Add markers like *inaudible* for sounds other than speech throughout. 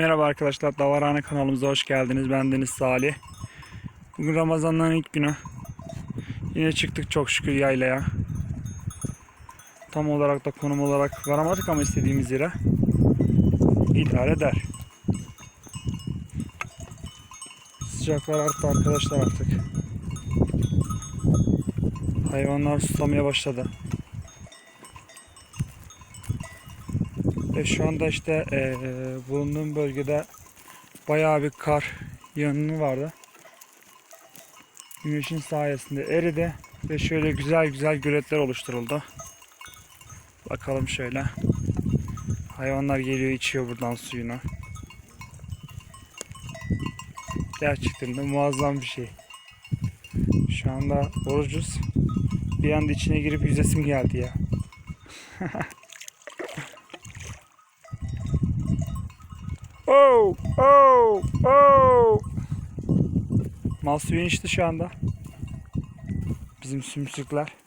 Merhaba arkadaşlar, Davarhane kanalımıza hoş geldiniz. Ben Deniz Salih. Bugün Ramazan'ın ilk günü. Yine çıktık çok şükür yaylaya. Tam olarak da konum olarak varamadık ama istediğimiz yere idare eder. Sıcaklar arttı arkadaşlar artık. Hayvanlar suslamaya başladı. Ve şu anda işte eee, bulunduğum bölgede bayağı bir kar yağını vardı. Güneşin sayesinde eridi ve şöyle güzel güzel göletler oluşturuldu. Bakalım şöyle. Hayvanlar geliyor içiyor buradan suyunu. Gerçekten de muazzam bir şey. Şu anda orucuz. Bir anda içine girip yüzesim geldi ya. *laughs* Oh, oh, oh. Mal suyun içti şu anda. Bizim sümsükler.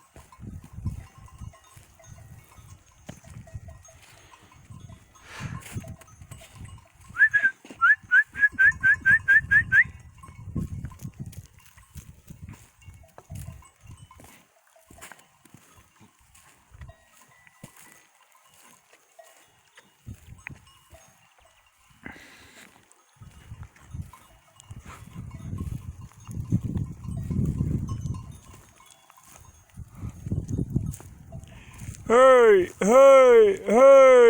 Hey, hey, hey.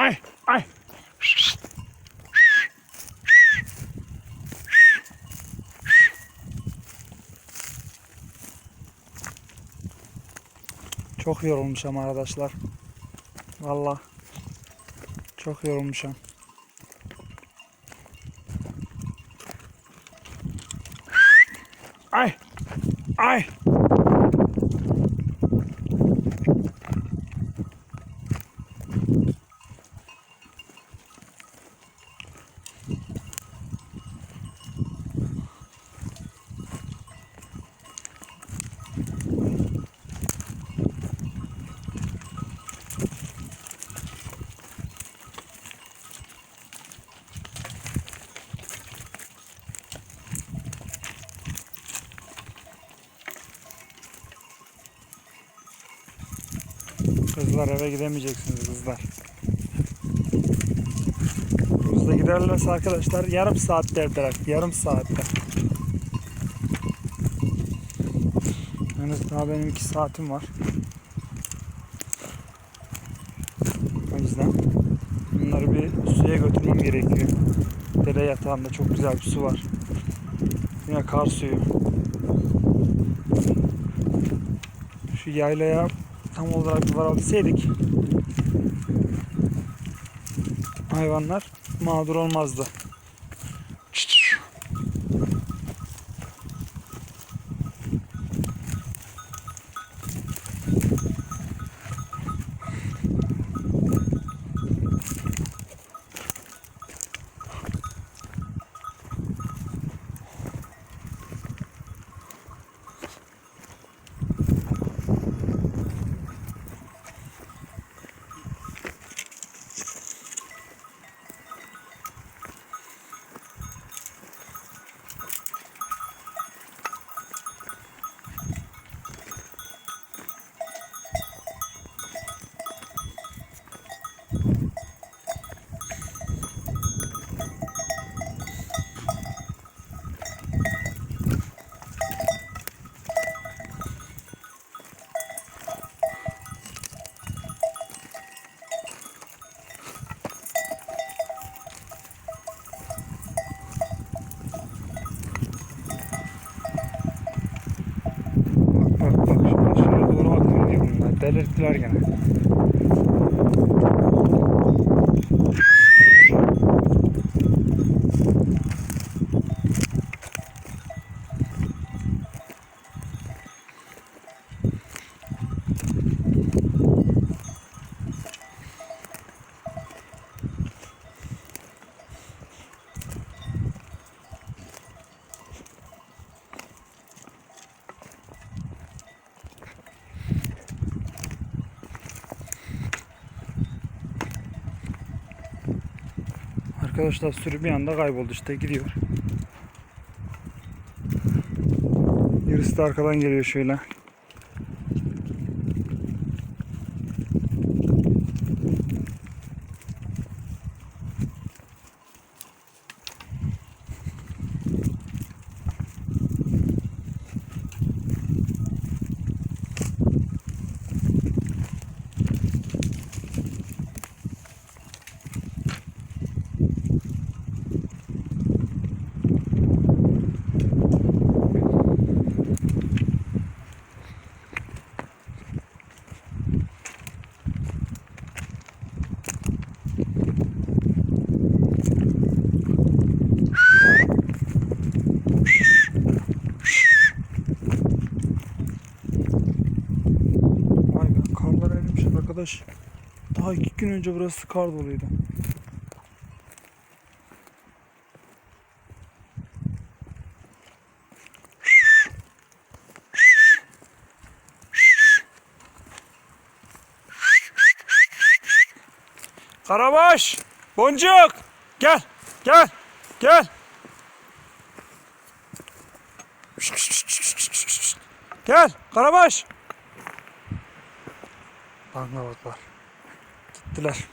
Ay! Ay! Çok yorulmuşum arkadaşlar. Valla. Çok yorulmuşum. Ay! Ay! Kızlar eve gidemeyeceksiniz kızlar. Hızla giderlerse arkadaşlar yarım saat derler. Yarım saatte. Henüz daha benim iki saatim var. Gerekiyor. Dere yatağında çok güzel bir su var. Yine kar suyu. Şu yaylaya tam olarak varabilseydik hayvanlar mağdur olmazdı. Delirttiler gene. Arkadaşlar sürü bir anda kayboldu işte gidiyor. Birisi de arkadan geliyor şöyle. Arkadaş. Daha iki gün önce burası kar doluydu. Karabaş! Boncuk! Gel! Gel! Gel! Gel! Karabaş! Anlamadılar. Gittiler.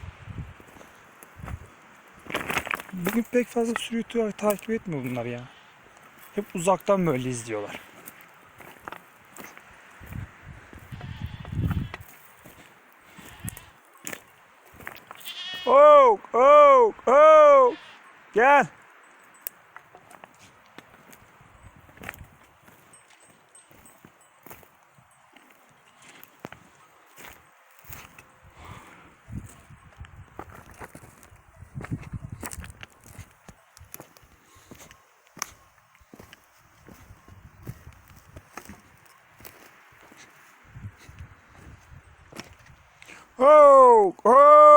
Bugün pek fazla sürüyü tu- takip etmiyor bunlar ya. Hep uzaktan böyle izliyorlar. Oh, oh, oh. Gel. Oh, oh.